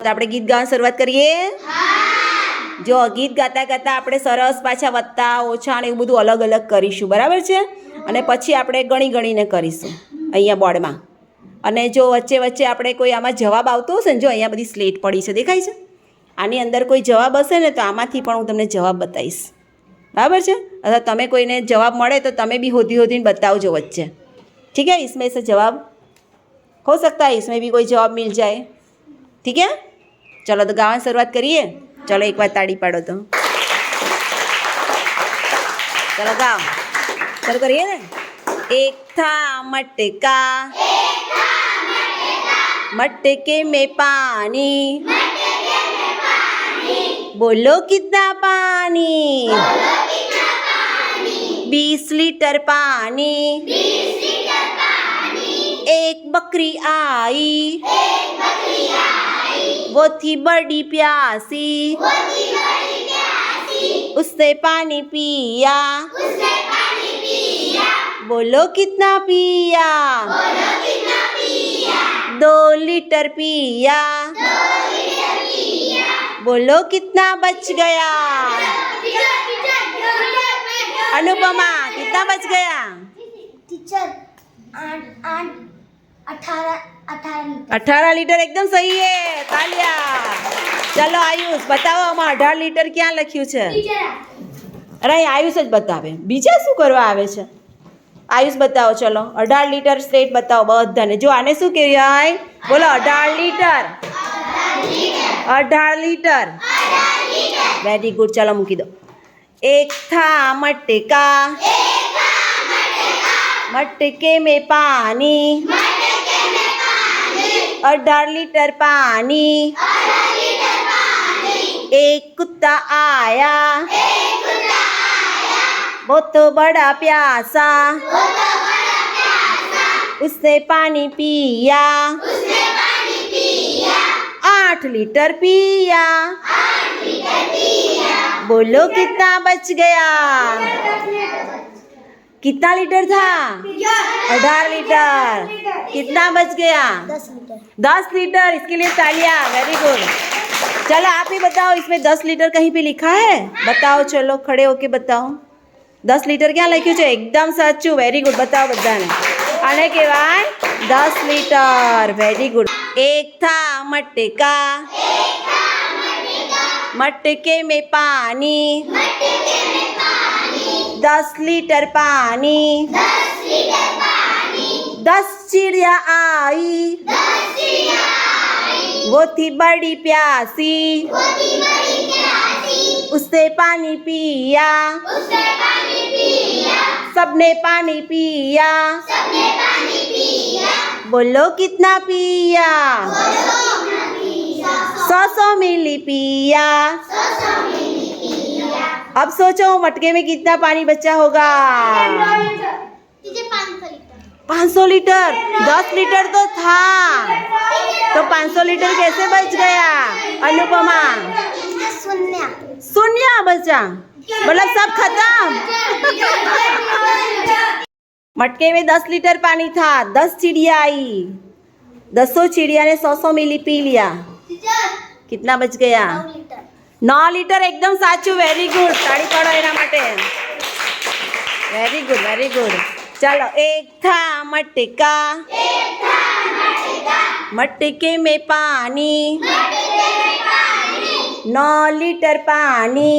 તો આપણે ગીત ગાવાની શરૂઆત કરીએ જો ગીત ગાતા ગાતા આપણે સરસ પાછા વત્તા ઓછા ને એવું બધું અલગ અલગ કરીશું બરાબર છે અને પછી આપણે ગણી ગણીને કરીશું અહીંયા બોર્ડમાં અને જો વચ્ચે વચ્ચે આપણે કોઈ આમાં જવાબ આવતો હશે ને જો અહીંયા બધી સ્લેટ પડી છે દેખાય છે આની અંદર કોઈ જવાબ હશે ને તો આમાંથી પણ હું તમને જવાબ બતાવીશ બરાબર છે અથવા તમે કોઈને જવાબ મળે તો તમે બી હોધી હોધીને બતાવજો વચ્ચે ठीक है इसमें से जवाब हो सकता है इसमें भी कोई जवाब मिल जाए ठीक है ચલો તો ગાવાની શરૂઆત કરીએ ચલો એક વાર તાળી પાડો તો ચલો ગાઓ શરૂ કરીએ ને एक था मटका मटके में पानी बोलो कितना पानी बीस लीटर पानी एक बकरी आई वो थी बड़ी प्यासी। उसने पानी पिया। बोलो कितना पिया। दो लीटर पिया। बोलो कितना बच गया। अनुपमा कितना बच गया? टीचर आठ आठ अठारह अठारह लीटर अठारह लीटर एकदम सही है तालिया ચલો આયુષ બતાવો આમાં અઢાર લીટર ક્યાં લખ્યું છે અરે અહીં આયુષ જ બતાવે બીજા શું કરવા આવે છે આયુષ બતાવો ચલો અઢાર લીટર સ્ટ્રેટ બતાવો બધાને જો આને શું કહેવાય બોલો અઢાર લીટર અઢાર લીટર વેરી ગુડ ચલો મૂકી દો એક થા મટકા मटके में पानी अठारह लीटर पानी एक कुत्ता आया। वो तो बड़ा प्यासा। उसने पानी पिया। आठ लीटर पिया। बोलो कितना बच गया। कितना लीटर था अठारह लीटर कितना बच गया दस लीटर दस लीटर इसके लिए तालियां वेरी गुड चलो आप ही बताओ इसमें दस लीटर कहीं पे लिखा है बताओ चलो खड़े होके बताओ દસ લીટર ક્યાં લખ્યું છે એકદમ સાચું વેરી ગુડ બતાવો બધાને આને કહેવાય દસ લીટર વેરી ગુડ એક થા મટકા दस लीटर पानी। दस लीटर पानी दस चिड़िया आई। दस चिड़िया आई वो थी बड़ी प्यासी। वो थी बड़ी प्यासी उससे पानी पिया। उससे पानी पिया सबने पानी पिया। सबने पानी पिया बोलो कितना पिया। बोलो कितना पिया सौ सौ मिली पिया। सौ सौ मिली अब सोचो, मटके में कितना पानी बचा होगा? पाँच सौ लीटर। 500 लीटर तो था। तो 500 लीटर कैसे बच गया? अनुपमा। शून्य शून्य बचा। मतलब सब खत्म। मटके में 10 लीटर पानी था। 10 चिड़िया आई। दसों चिड़िया ने सौ सौ मिली पी लिया। कितना बच गया? नौ लीटर નौ લીટર એકદમ સાચું વેરી ગુડ તાળી પાડો એના માટે વેરી ગુડ વેરી ગુડ ચાલો એક થા મટકા मटके में पानी नौ लीटर पानी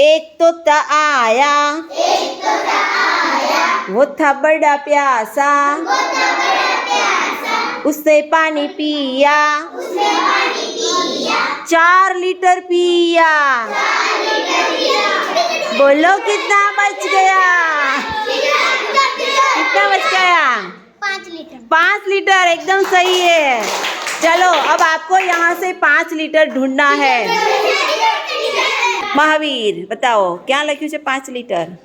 एक तोता आया वो था बड़ा प्यासा उसने पानी पिया चार लीटर पिया। बोलो कितना बच गया? कितना बच गया? पाँच लीटर। एकदम सही है। चलो अब आपको यहाँ से पाँच लीटर ढूंढना है। महावीर बताओ क्या लख्यू उसे पाँच लीटर?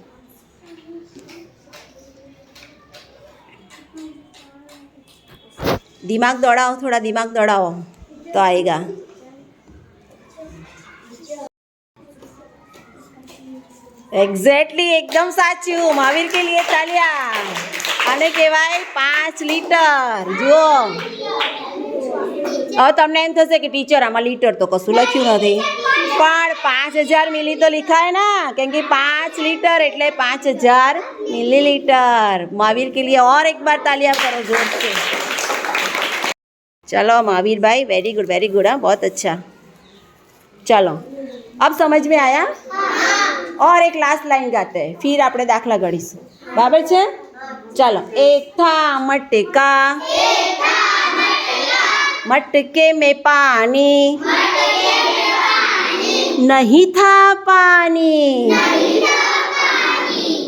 दिमाग दौड़ाओ थोड़ा दिमाग दौड़ाओ तो आएगा। એક્ઝેક્ટલી એકદમ સાચું મહાવીર કે લીએ તાલિયા આને કહેવાય પાંચ લીટર જુઓ હવે તમને એમ થશે કે ટીચર આમાં લીટર તો કશું લખ્યું નથી પણ પાંચ હજાર મિલી તો लिखा है ना કેમ કે પાંચ લીટર એટલે પાંચ હજાર મિલીલીટર महावीर के लिए और एक बार तालियां करो जोर से चलो महावीर भाई वेरी गुड वेरी गुड हाँ बहुत अच्छा चलो अब समझ में आया और एक लास्ट लाइन गाते हैं फिर આપણે દાખલા ગણીશું બરાબર છે ચાલો એક था मटका मटके में पानी नहीं था पानी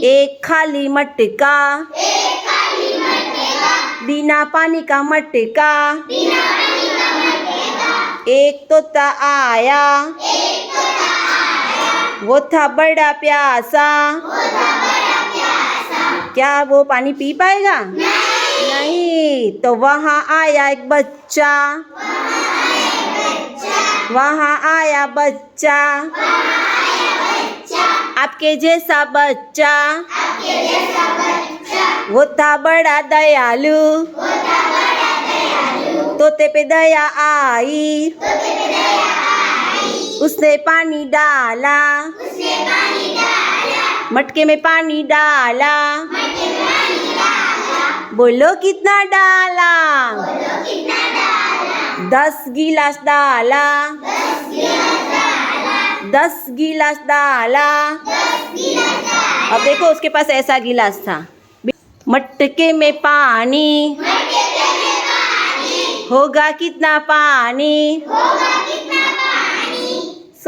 एक खाली मटका बिना पानी का मटका एक तोता आया वो था बड़ा प्यासा। क्या वो पानी पी पाएगा? नहीं। तो वहाँ आया एक बच्चा। वहाँ आया बच्चा। आपके जैसा बच्चा। वो था बड़ा दयालु। तोते पे दया आई। उसने पानी डाला। उसने पानी डाला। मटके में पानी डाला। मटके में पानी डाला। बोलो कितना डाला। बोलो कितना डाला। दस गिलास डाला। दस गिलास डाला। दस गिलास डाला। अब देखो उसके पास ऐसा गिलास था। मटके में पानी। होगा कितना पानी।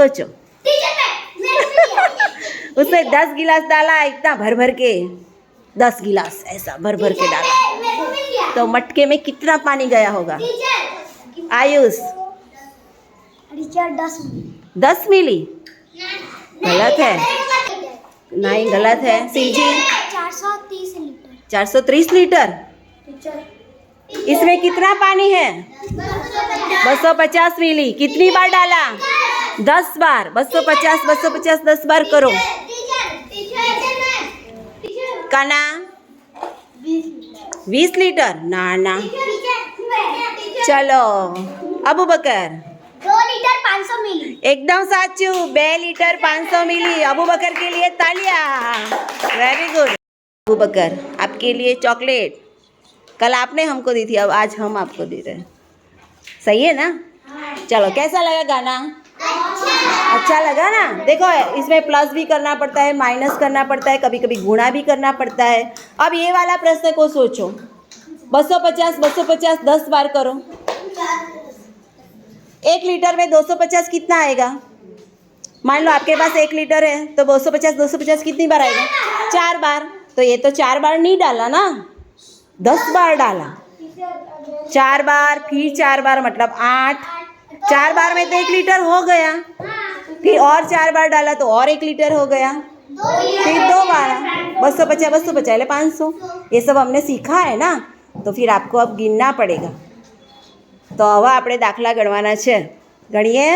सोचो। उसने दस गिलास डाला इतना भर भर के। दस गिलास ऐसा भर भर के डाला। तो मटके में कितना पानी गया होगा? आयुष। दस मिली। गलत है। नहीं गलत है। सीजी चार सौ तीस लीटर। चार सौ तीस लीटर? इसमें कितना पानी है? बसो पचास। मिली। कितनी बार डाला? दस बार बसो पचास बसो पचास दस बार करो काना વીસ લીટર ના ના ચલો અબુ બકર दो लीटर पाँच सौ मिली एकदम साचू बे लीटर पाँच सौ मिली अबू बकर के लिए तालियां वेरी गुड अबू बकर आपके लिए चॉकलेट कल आपने हमको दी थी अब आज हम आपको दे रहे हैं सही है ना चलो कैसा लगा गाना अच्छा लगा ना? देखो, इसमें प्लस भी करना पड़ता है माइनस करना पड़ता है कभी कभी गुणा भी करना पड़ता है। अब ये वाला प्रश्न को सोचो। बसो पचास बसो पचास, दस बार करो। एक लीटर में 250 कितना आएगा? मान लो आपके पास एक लीटर है तो 250 250 कितनी बार आएगा? चार बार। तो ये तो चार बार नहीं डाला ना? दस बार डाला। चार बार, फिर चार बार मतलब आठ। चार बार में तो एक लीटर हो गया फिर और चार बार डाला तो और एक लीटर हो गया फिर दो बार बसो पचास बसो पचास पाँच सौ ये सब हमने सीखा है ना तो फिर आपको अब गिनना पड़ेगा તો હવે આપણે દાખલા ગણવાના છે ગણીએ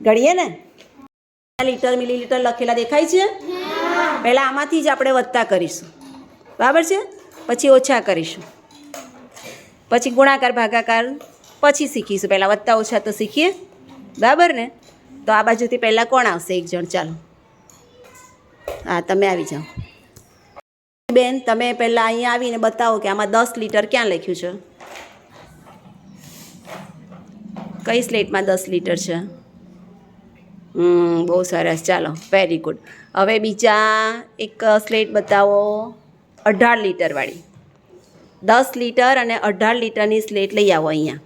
ગણીએ ને લીટર મિલીલીટર લખેલા દેખાય છે પહેલાં આમાંથી જ આપણે વત્તા કરીશું બરાબર છે પછી ઓછા કરીશું પછી ગુણાકાર ભાગાકાર પછી શીખીશું. પહેલાં વધતા ઓછા તો શીખીએ. બરાબર ને? તો આ બાજુથી પહેલાં કોણ આવશે? એક જણ. ચાલો. હા, તમે આવી જાઓ. બેન, તમે પહેલાં અહીંયા આવીને બતાવો કે આમાં દસ લીટર ક્યાં લખ્યું છે? કઈ સ્લેટમાં દસ લીટર છે? હમ, બહુ સરસ. ચાલો વેરી ગુડ હવે બીજા એક સ્લેટ બતાવો. અઢાર લીટરવાળી દસ લીટર અને અઢાર લીટરની સ્લેટ લઈ આવો અહીંયા.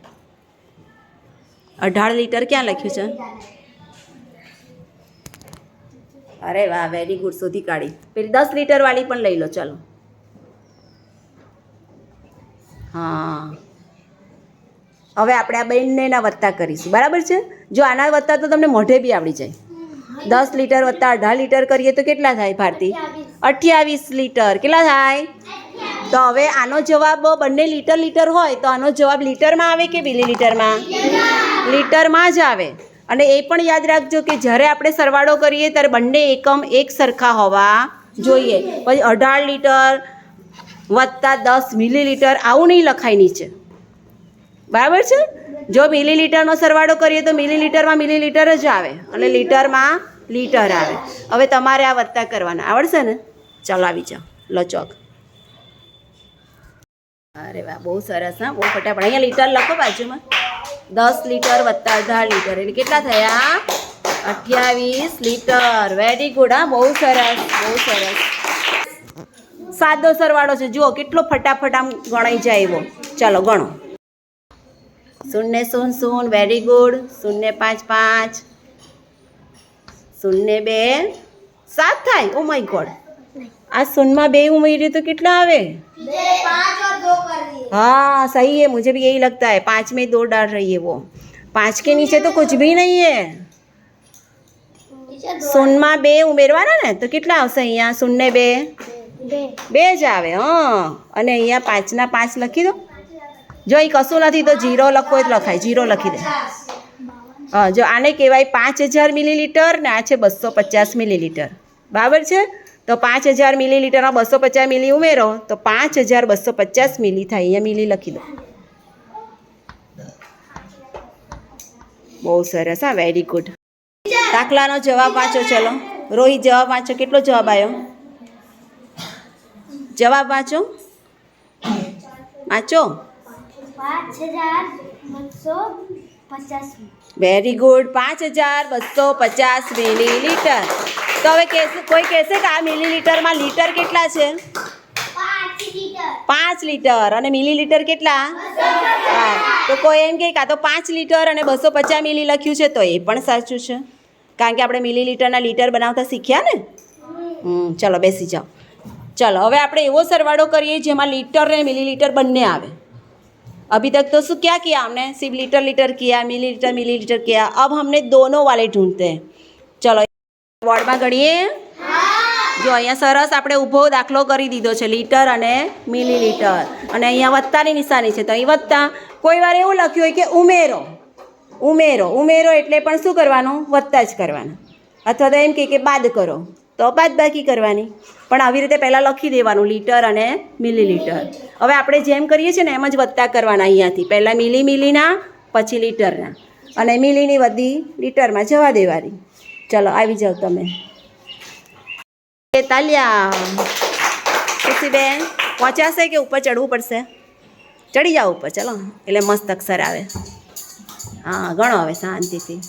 અઢાર લીટર ક્યાં લખ્યું છે? અરે વાહ વેરી ગુડ શોધી કાઢી. પેલી દસ લીટરવાળી પણ લઈ લો, ચાલો. હા. હવે આપણે આ બંનેના વત્તા કરીશું. બરાબર છે? જો આના વત્તા તો તમને મોઢે બી આવડી જાય. દસ લીટર વત્તા અઢાર લીટર કરીએ તો કેટલા થાય, ભારતી? અઠ્યાવીસ લીટર. કેટલા થાય? તો હવે આનો જવાબ બંને લીટર લીટર હોય તો આનો જવાબ લીટરમાં આવે કે મિલી લીટરમાં જ આવે. અને એ પણ યાદ રાખજો કે જ્યારે આપણે સરવાળો કરીએ ત્યારે બંને એકમ એક સરખા હોવા જોઈએ. પછી અઢાર લીટર વત્તા દસ મિલીલીટર આવું નહીં લખાય નીચે. બરાબર છે? જો મિલીલીટરનો સરવાળો કરીએ તો મિલીલીટરમાં મિલીલીટર જ આવે અને લીટરમાં લીટર આવે. હવે તમારે આ વત્તા કરવાના. આવડશે ને? ચલાવી જાઓ. લો ચોક. અરે વાહ, બહુ સરસ, હા? બહુ ફટાફટ. અહીંયા લીટર લખો બાજુમાં. દસ લીટર વત્તા અઢાર લીટર. એટલે કેટલા થયા? અઠ્યાવીસ લીટર. વેરી ગુડ હા? બહુ સરસ બહુ સરસ. સાદો સરવાળો છે. જુઓ, કેટલો ફટાફટ આમ ગણાઈ જાય એવો. ચાલો, ગણો. શૂન્ય શૂન્ય શૂન્ય. વેરી ગુડ શૂન્ય પાંચ પાંચ. શૂન્ય બે. સાત થાય. ઓ માય ગોડ આ શૂન્યમાં બે ઉમેર્યું તો કેટલા આવે? पाँच और दो कर दिए हाँ सही है मुझे भी यही लगता है पाँच में दो डाल रही है वो पाँच के नीचे तो कुछ भी नहीं है શૂન્યમાં બે ઉમેરવાના ને તો કેટલા આવશે અહીંયા શૂન્ય બે बे બે જ આવે હં અને અહીંયા પાંચના પાંચ લખી દો જો અહીં કશું નથી તો જીરો લખવો હોય તો લખાય જીરો લખી દે હા જો આને કહેવાય પાંચ હજાર મિલીલીટર ને આ છે બસો પચાસ મિલીલીટર બરાબર છે તો પાંચ હજાર મિલીલીટરમાં બસો પચાસ મિલી ઉમેરો. તો પાંચ હજાર બસો પચાસ મિલી થાય. અહીંયા મિલી લખી દો. બહુ સરસ. હા વેરી ગુડ દાખલાનો જવાબ વાંચો ચલો. રોહિત જવાબ વાંચો. કેટલો જવાબ આવ્યો જવાબ વાંચો. વાંચો. વેરી ગુડ પાંચ હજાર બસો પચાસ મિલીલીટર. તો હવે કહેશે કોઈ કહેશે કે આ મિલીલીટરમાં લીટર કેટલા છે पाँच लीटर પાંચ લીટર અને મિલીલીટર કેટલા હા તો કોઈ એમ કહે કાં તો પાંચ લીટર અને બસો પચાસ મિલી લખ્યું છે તો એ પણ સાચું છે કારણ કે આપણે મિલીલીટરના લીટર બનાવતા શીખ્યા ને હમ ચલો બેસી જાઓ ચલો હવે આપણે એવો સરવાળો કરીએ જેમાં લીટર ને મિલીલીટર બંને આવે अभी तक तो શું क्या किया हमने सिर्फ लीटर लीटर किया मिलीलीटर मिलीलीटर किया अब हमने दोनों वाले ढूंढते हैं ચલો બોર્ડમાં ગણીએ? જો અહીંયા સરસ આપણે ઊભો દાખલો કરી દીધો છે, લીટર અને મિલીલીટર. અને અહીંયા વત્તાની નિશાની છે, તો અહીં વત્તા, કોઈ વાર એવું લખ્યું હોય કે ઉમેરો. ઉમેરો ઉમેરો એટલે પણ શું કરવાનું? વત્તા જ કરવાનું. અથવા તો એમ કહે કે બાદ કરો. તો બાદ કરવાની. પણ આવી રીતે પહેલાં લખી દેવાનું, લીટર અને મિલીલીટર. હવે આપણે જેમ કરીએ છીએ ને એમ જ વત્તા કરવાના અહીંયાથી. પહેલાં મિલી મિલીના, પછી લીટરના. અને મિલીની બધી લીટરમાં જવા દેવાની. ચલો, આવી જાઓ તમે. એ તાલિયા ખુશીબેન પહોંચાશે કે ઉપર ચડવું પડશે? ચડી જાઓ ઉપર, ચલો. એટલે મસ્ત અક્ષર આવે. હા ગણો હવે શાંતિથી.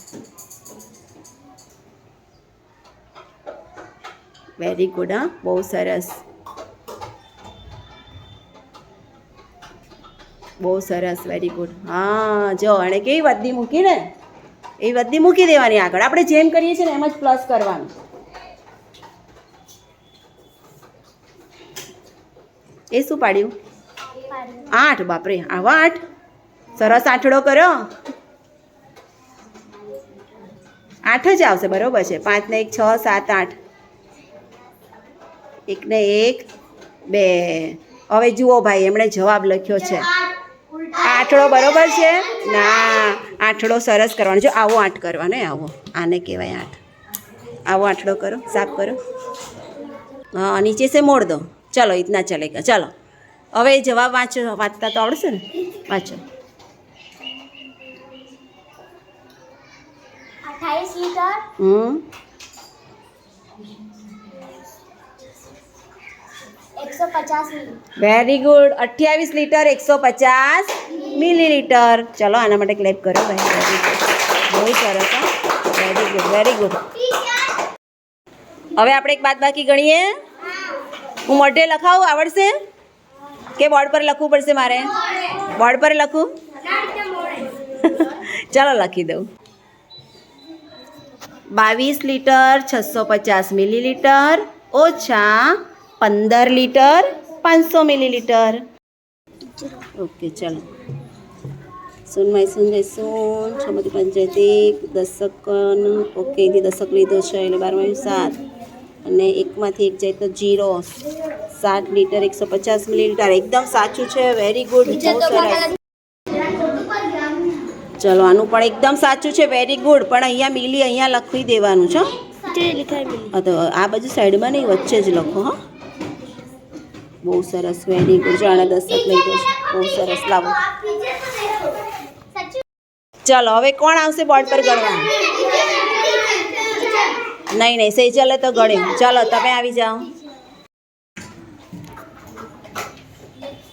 વેરી ગુડ હા. બહુ સરસ. બહુ સરસ વેરી ગુડ હા, જો, અને કેવી વદ્દી મૂકી ને? એ બધી મૂકી દેવાની આગળ. આપણે જેમ કરીએ છીએ ને એમ જ પ્લસ કરવાનું. એ શું પાડ્યું? આઠ, બાપરે. આવા આઠ. સરસ આઠડો કર્યો. આઠ જ આવશે, બરોબર છે. પાંચ ને એક, છ, સાત, આઠ. એક ને એક, બે. હવે જુઓ ભાઈ, એમણે જવાબ લખ્યો છે. આઠડો બરોબર છે? ના. આઠડો સરસ કરવાનો. જો આવો આઠ કરવાનો એ આવો. આને કહેવાય આઠ. આવો આઠડો કરો સાફ કરો. હા નીચે સે મોડ દો. ચલો ઇતના ચલેગા ચલો. હવે જવાબ વાંચો વાંચતા તો આવડશે ને? વાંચો. અઠાવીસ લીટર હમ. વેરી ગુડ અઠ્યાવીસ લીટર, એકસો પચાસ મિલીલીટર. ચલો, આના માટે ક્લેપ કરો ભાઈ વેરી ગુડ બહુ સરસ વેરી ગુડ વેરી ગુડ હવે આપણે એક બાદ બાકી ગણીએ. હું મોઢે લખાવું, આવડશે? કે બોર્ડ પર લખવું પડશે મારે? બોર્ડ પર લખું? ચાલો, લખી દઉં. બાવીસ લીટર, છસો પચાસ મિલીલીટર. ઓછા પંદર લીટર પાંચસો મિલીલીટર. ઓકે ચાલો. સોનમાય સોનજય સોન છમાંથી પંચાયત એક દશકનું ઓકેથી દશક લીધો છે એટલે બારમાયું સાત. અને એકમાંથી એક જાય તો જીરો. સાત લીટર એકસો પચાસ મિલીલીટર. એકદમ સાચું છે વેરી ગુડ ચલો આનું પણ એકદમ સાચું છે વેરી ગુડ પણ અહીંયા મિલી અહીંયા લખી દેવાનું છે આ બાજુ સાઈડમાં નહીં વચ્ચે જ લખો હા. બહુ સરસ વેરી ગુડ જાણે દસક લઈ ગયો બહુ સરસ. લાવો. ચાલો, હવે કોણ આવશે બોર્ડ પર ગણવા? નહીં નહીં સહી ચાલે તો ગણ્યું. ચાલો, તમે આવી જાઓ.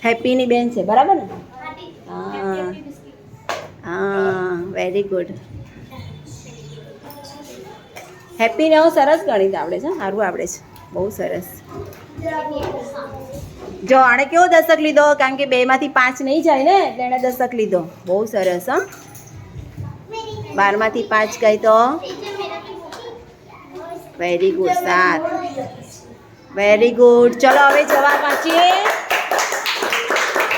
હેપીની બેન છે, બરાબર ને? હા. હા વેરી ગુડ હેપીને હું, સરસ ગણિત આવડે છે સારું આવડે છે. બહુ સરસ. જો આણે કેવો દશક લીધો? કારણ કે બેમાંથી પાંચ નહીં જાય ને એટલે એણે દશક લીધો. બહુ સરસ હા. બારમાંથી પાંચ ગઈ તો? વેરી ગુડ સાત. વેરી ગુડ ચલો હવે જવાબ વાંચીએ.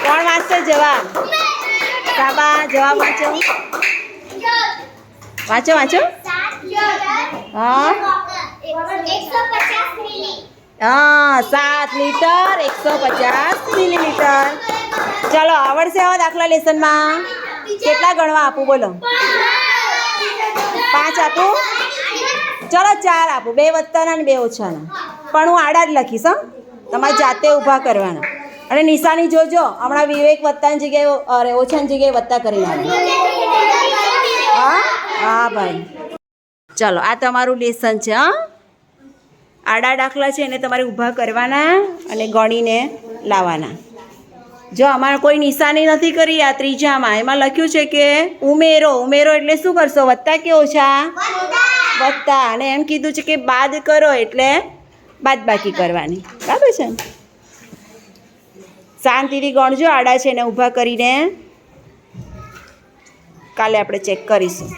કોણ વાંચશે જવાબ? કાબા જવાબ વાંચો. વાંચો વાંચો. હા. હા, સાત લીટર એકસો પચાસ મિલીલીટર ચલો, આવડશે આવા દાખલા લેસનમાં કેટલા ગણવા આપું, બોલો? પાંચ આપું? ચલો, ચાર આપું. બે વત્તાના અને બે ઓછાના. પણ હું આડા જ લખીશ, હં. તમારે જાતે ઊભા કરવાના. અને નિશાની જોજો, હમણાં વિવેક વત્તાની જગ્યાએ, અરે, ઓછાની જગ્યાએ વત્તા કરી નાખે. હા? હા, ભાઈ. ચલો, આ તમારું લેસન છે, હા. આડા દાખલા છે એને તમારે ઊભા કરવાના અને ગણીને લાવવાના. જો અમારે કોઈ નિશાની નથી કરી આ ત્રીજામાં, એમાં લખ્યું છે કે ઉમેરો ઉમેરો એટલે શું કરશો? વત્તા કે ઓછા વત્તા અને એમ કીધું છે કે બાદ કરો એટલે બાદ બાકી કરવાની. બરાબર છે? શાંતિથી ગણજો, આડા છે એને ઊભા કરીને કાલે આપણે ચેક કરીશું.